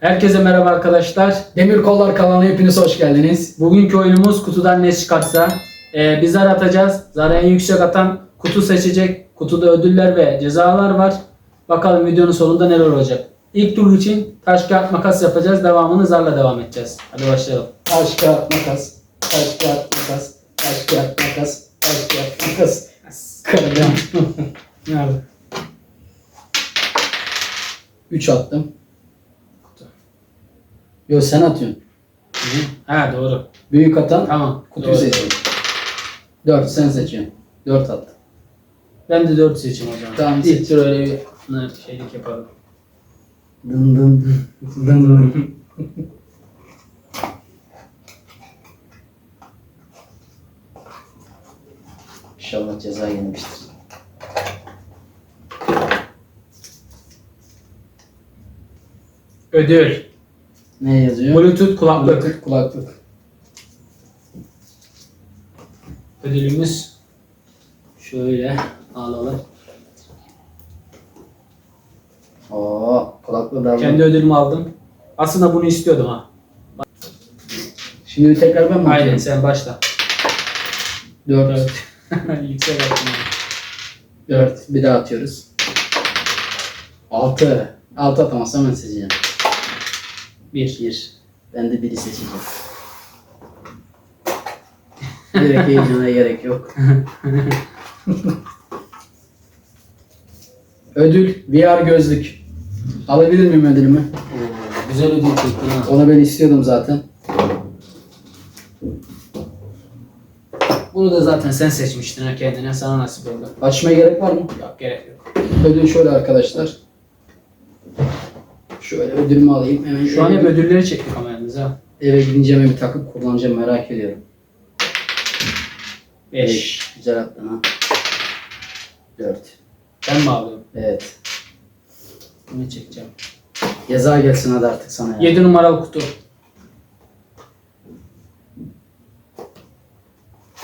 Herkese merhaba arkadaşlar. Demir Kollar kanalına hepiniz hoş geldiniz. Bugünkü oyunumuz kutudan ne çıkarsa. Ee, biz zar atacağız. Zarı en yüksek atan kutu seçecek. Kutuda ödüller ve cezalar var. Bakalım videonun sonunda neler olacak. İlk tur için taş kağıt makas yapacağız. Devamını zarla devam edeceğiz. Hadi başlayalım. Taş kağıt makas, taş kağıt makas, taş kağıt makas, taş kağıt makas. Kıracağım. Nerede? 3 attım. Yo sen atıyorsun. Ha doğru. Büyük atan Tamam. kutuyu doğru. seçiyor. 4 sen seçiyorsun. 4 attım. Ben de 4 seçeyim o zaman. Tamam, İlk seç. tur öyle bir ne, şeylik yapalım. Dın dın dın dın. İnşallah ceza yenmiştir. Ödül. Ne yazıyor? Bluetooth kulaklık. Kulaklık. Kulaklık. Ödülümüz şöyle alalım. Oo, kulaklığı da Kendi ödülümü aldım. Aslında bunu istiyordum ha. Şimdi tekrar ben mi Aynen sen başla. 4. Evet. Yüksek attım. 4. Bir daha atıyoruz. 6. 6 atamazsam ben seçeceğim. Bir. 1. Ben de 1'i seçeceğim. Direkt heyecana gerek yok. Ödül VR gözlük. Alabilir miyim ödülümü? Oo, güzel ödül çektin ha. Onu ben istiyordum zaten. Bunu da zaten sen seçmiştin ha kendine. Sana nasip oldu. Açmaya gerek var mı? Yok gerek yok. Ödül şöyle arkadaşlar. Şöyle ödülümü alayım. Hemen Şu an eve, hep ödülleri çektik ama yalnız ha. eve gidince hemen bir takıp kullanacağım merak ediyorum. 5. Güzel attın ha. 4. Ben mi alıyorum? Evet. Bunu çekeceğim. Ceza gelsin hadi artık sana ya. 7 numaralı kutu.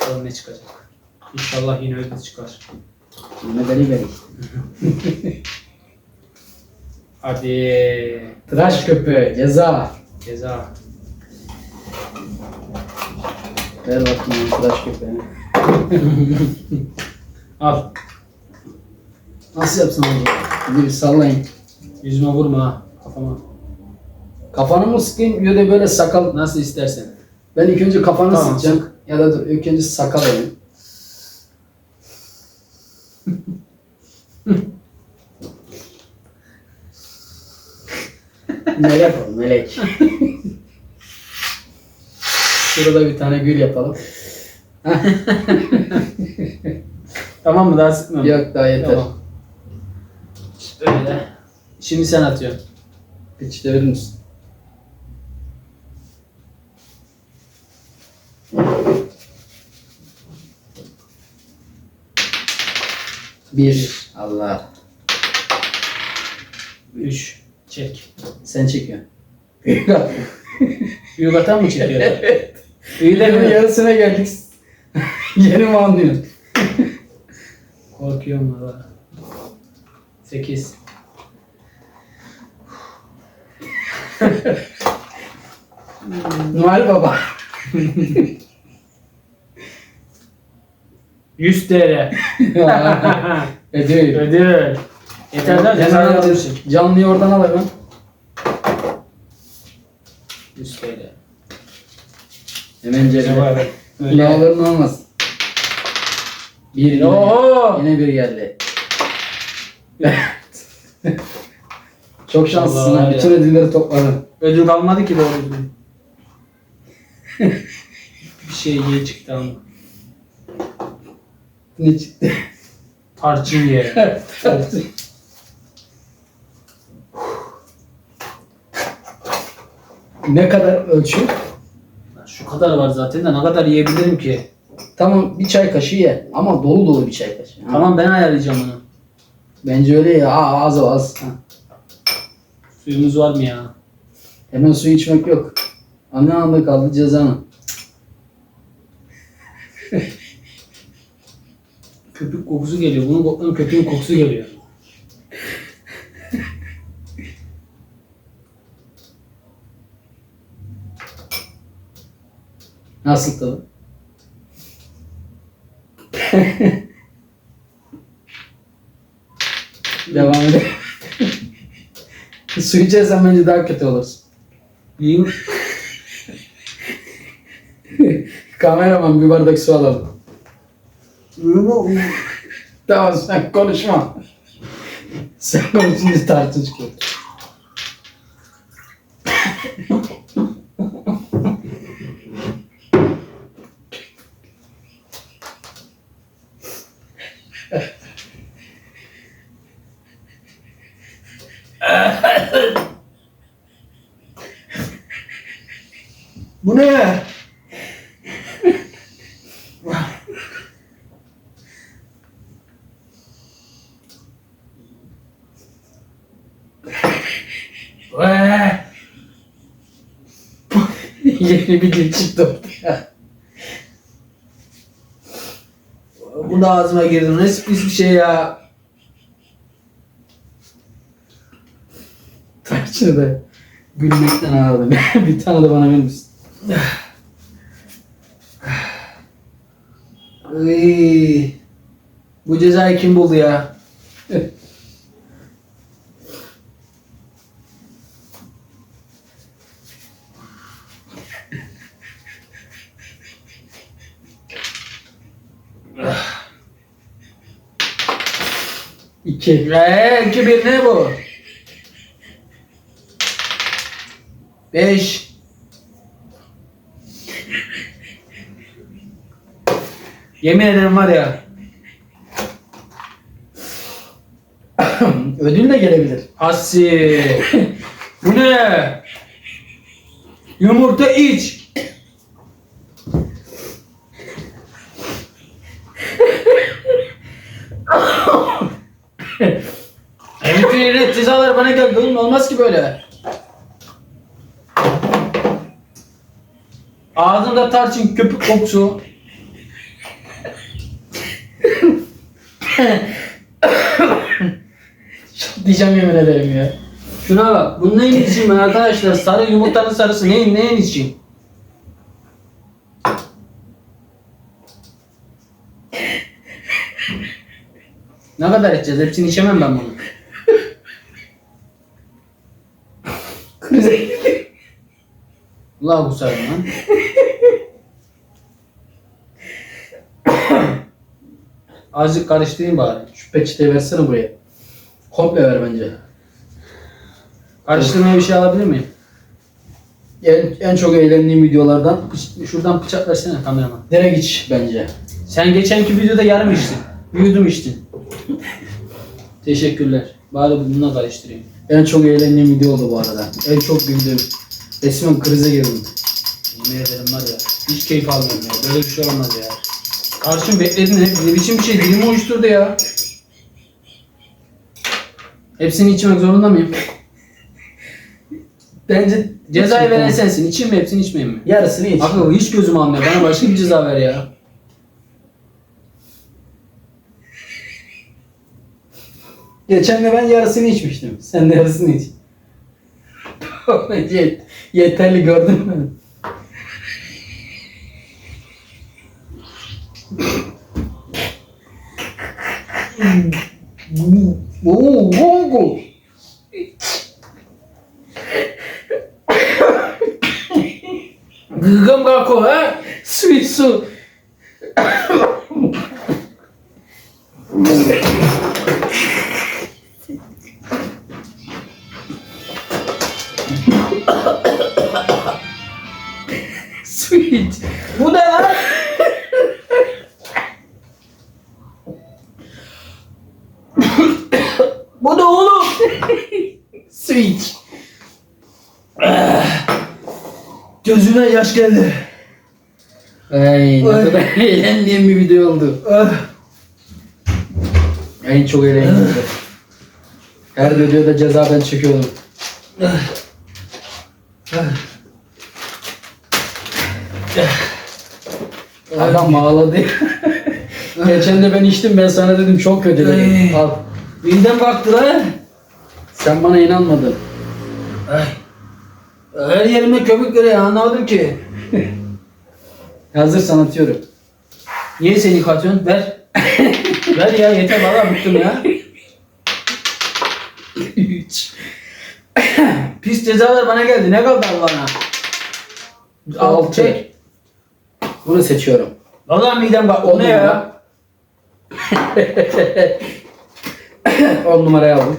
Bakalım ne çıkacak. İnşallah yine ödül çıkar. Yine beri beri. Hadi. Tıraş köpüğü ceza. Ceza. Ver bakayım tıraş köpüğünü. Al. Nasıl yapsam? Hadi bir sallayın. Yüzüme vurma ha. Kafama. Kafanı mı sıkayım ya da böyle sakal. Nasıl istersen. Ben ilk önce kafanı Tamam, sıkacağım. Ya da dur ilk önce sakal alayım. melek ol melek. Şurada bir tane gül yapalım. Tamam mı? Daha sıkmıyorum. Yok daha yeter. Tamam. Öyle. Şimdi sen atıyorsun. Verir misin? Bir. Allah. 3. Çek. Sen çekiyorsun. Büyük atan mı çekiyor? evet. İyi de Videonun mi? yarısına geldik. Yeni mi anlıyorsun? Korkuyorum valla. 8. Noel Baba. 100 TL. Ödül. Ödül. Yeter lan cezayı Hemen almışım. Canlıyı oradan al hemen. 100 TL. Hemen cebine. Öyle. Kulağların olmaz. Bir yine, yine bir geldi. Çok şanslısın ha. Bütün ödülleri topladın. Ödül kalmadı ki doğru düzgün. Bir şey iyi çıktı ama. Ne çıktı? Tarçın ye. ne kadar ölçü? Şu kadar var zaten de ne kadar yiyebilirim ki? Tamam bir çay kaşığı ye. Ama dolu dolu bir çay kaşığı. ha. Tamam ben ayarlayacağım onu. Bence öyle ya. Aa, az o az. Ha. Suyumuz var mı ya? Hemen su içmek yok. Anne anda kaldı cezanı. Köpük kokusu geliyor. Bunun koklanın köpüğün kokusu geliyor. Nasıl tadı? Devam edelim. Su içersen bence daha kötü olursun. Yiyeyim. Kameraman bir bardak su alalım. Tamam sen konuşma. Sen konuşunca tartı Bu ne? Yeni bir dil çıktı ortaya. Bu da ağzıma girdi. Ne pis bir şey ya. Tarçını da gülmekten ağladım. bir tane de bana verir misin? Bu cezayı kim buldu ya? İki. Eee 2 1 ne bu? 5 Yemin ederim var ya. Ödül de gelebilir. Asi. Bu ne? Yumurta iç. Bütün iğrenç cezalar bana geldi oğlum olmaz ki böyle. Ağzımda tarçın köpük kokusu. Diyeceğim yemin ederim ya. Şuna bak. Bu neyin için arkadaşlar? Sarı yumurtanın sarısı neyin neyin için? Ne kadar içeceğiz? Hepsini içemem ben bunu. Krize. Allah bu sarı lan. Azıcık karıştırayım bari. Şu peçeteyi versene buraya. Komple ver bence. Karıştırmaya bir şey alabilir miyim? En, en çok eğlendiğim videolardan Şuradan bıçak versene kameraman. direkt iç bence. Sen geçenki videoda yarım içtin. Yudum içtin. Teşekkürler. Bari bununla karıştırayım. En çok eğlendiğim video oldu bu arada. En çok güldüğüm. Resmen krize girdim. Yemin ederim var ya. Hiç keyif almıyorum ya. Böyle bir şey olmaz ya. Karşım bekledin hep. Ne biçim bir şey dilimi uyuşturdu ya. Hepsini içmek zorunda mıyım? Bence Cezayı veren sen. sensin. İçeyim mi hepsini içmeyeyim mi? Yarısını iç. Abi hiç gözüm almıyor. Bana başka bir ceza ver ya. Geçen de ben yarısını içmiştim. Sen de yarısını iç. Yet- Yeterli gördün mü? Oo, oo, Gıgım kako ha? Su iç su. su iç. Bu ne lan? Bu ne oğlum? Su iç. Gözüme yaş geldi. Ay ne Ay. kadar eğlendiğim bir video oldu. Ah. En çok eğlendiğim video. Her videoda ceza ben çekiyordum. Adam ağladı. Geçen de ben içtim ben sana dedim çok kötü dedim. Ay. Al. Midem baktı lan. Sen bana inanmadın. Ay. Her yerime köpük geliyor anlamadım ki. Hazırsan atıyorum. Niye seni yıkatıyorsun? Ver. Ver ya yeter valla bıktım ya. 3. Pis cezalar bana geldi. Ne kaldı Allah'ına? Al Altı. çek. Bunu seçiyorum. Vallahi midem bak. O ne ya? 10 numarayı aldım.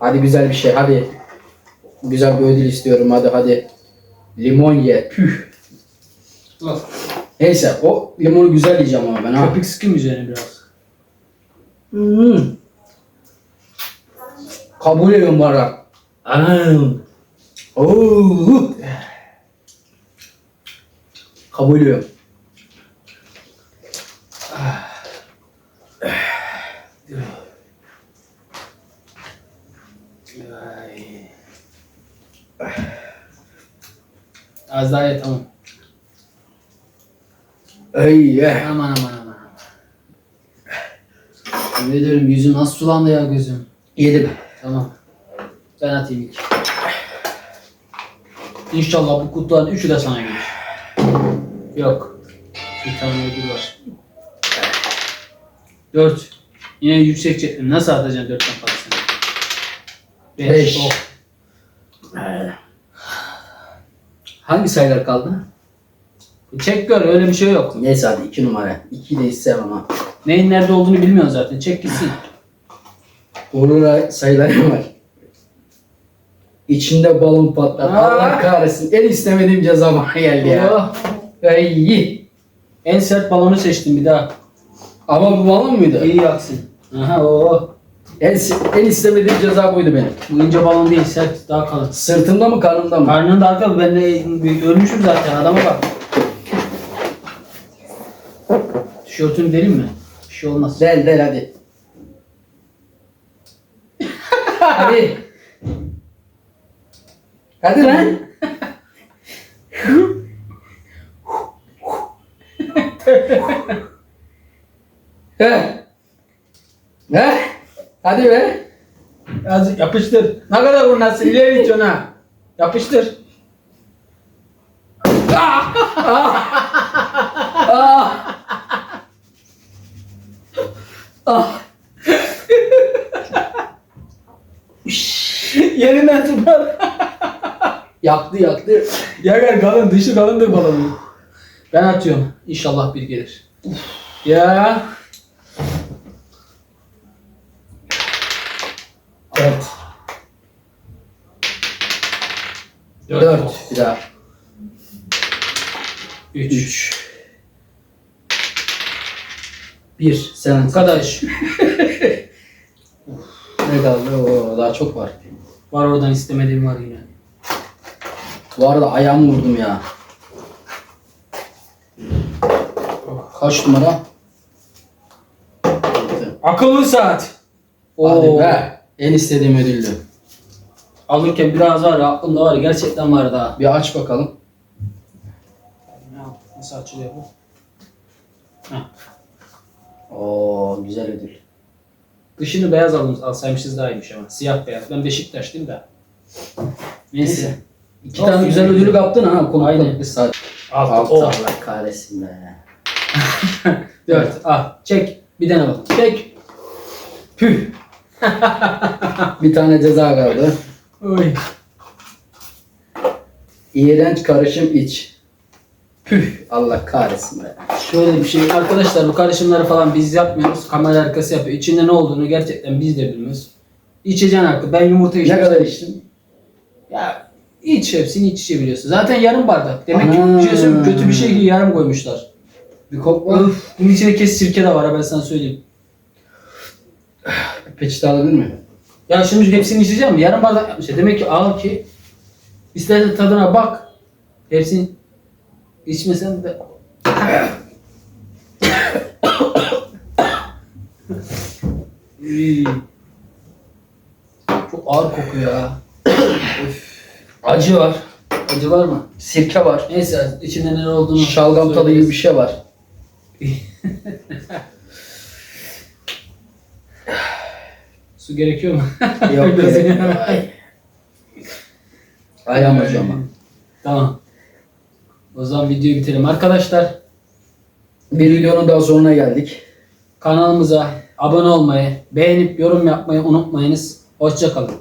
Hadi güzel bir şey hadi. Güzel bir ödül istiyorum hadi hadi. Limon ye. Püh. Al. Neyse o limonu güzel yiyeceğim ama ben ha. Köpük sıkayım üzerine biraz. Hmm. Kabul ediyorum bu arada. Anam. Oo. Kabul ediyorum. Az daha ye tamam. Ey ye. Aman aman aman. Yemin ederim yüzüm nasıl sulandı ya gözüm. Yedim. Tamam. Ben atayım ilk. İnşallah bu kutuların üçü de sana gelir. Yok. Bir tane ödül var. Dört. Yine yüksek çektim. Nasıl atacaksın dörtten fazlasını? Beş. Beş. Oh. Hangi sayılar kaldı? Çek gör öyle bir şey yok. Neyse hadi 2 numara. 2 de istemem ama. Neyin nerede olduğunu bilmiyorsun zaten. Çek gitsin. Uğruna sayılar var. İçinde balon patlar. Aa. Allah kahretsin. En istemediğim ceza bana geldi ya. Oh. Ay. En sert balonu seçtim bir daha. Ama bu balon muydu? İyi yaksın. Aha o. En, en istemediğim ceza buydu benim. Bu ince balon değil sert daha kalın. Sırtımda mı karnımda mı? Karnında arka ben de ölmüşüm zaten adama bak. Tişörtünü derin mi? Bir şey olmaz. Del del hadi. hadi. Hadi lan. He. He. Hadi be. Az yapıştır. Ne kadar bu nasıl ileri itiyorsun ha. Yapıştır. Ah. Ah. Yerinden tutar. Yaktı yaktı. ya gel kalın dışı kalındır balonu. Ben atıyorum. İnşallah bir gelir. Ya. 4, 4 bir daha. 3. 3. 1. Sen arkadaş. ne kaldı? Oo, daha çok var. Var oradan istemediğim var yine. Bu arada ayağımı vurdum ya. Kaç numara? Akıllı saat. Hadi be. En istediğim ödüldü. Alırken biraz var ya aklımda var ya, gerçekten var daha. Bir aç bakalım. Nasıl açılıyor bu? Heh. Oo güzel ödül. Dışını beyaz almış, alsaymışız daha iyiymiş ama. Siyah beyaz. Ben Beşiktaşlıyım da. Neyse. Neyse. İki Olsun. tane güzel ödülü kaptın ha. Aynen. bir saat. Altı. Altı. Oh. Allah kahretsin be. Dört. Al. Çek. Bir tane bak. Çek. Püh. Bir tane ceza kaldı. Oy. İğrenç karışım iç. Püh. Allah kahretsin be. Şöyle bir şey. Arkadaşlar bu karışımları falan biz yapmıyoruz. Kamera arkası yapıyor. İçinde ne olduğunu gerçekten biz de bilmiyoruz. İçeceksin artık. Ben yumurta Ne içtim. kadar içtin? Ya iç hepsini iç içebiliyorsun. Zaten yarım bardak. Demek ki bir şey söyleyeyim kötü bir şey yarım koymuşlar. Bir kokla. Öf, bunun içine kes sirke de var ha ben sana söyleyeyim. Peçete alabilir miyim? Ya şimdi hepsini içeceğim? Yarım bardak yapmışlar. Demek ki al ki istersen tadına bak. Hepsini içmesen de. Çok ağır kokuyor ya. Acı var. Acı var mı? Sirke var. Neyse içinde ne olduğunu Şalgam tadı gibi bir şey var. Su gerekiyor mu? Yok gerek yok. Ay. Ayağım acıyor ama. Tamam. O zaman videoyu bitirelim. Arkadaşlar Bir videonun daha sonuna geldik. Kanalımıza abone olmayı, beğenip yorum yapmayı unutmayınız. Hoşçakalın.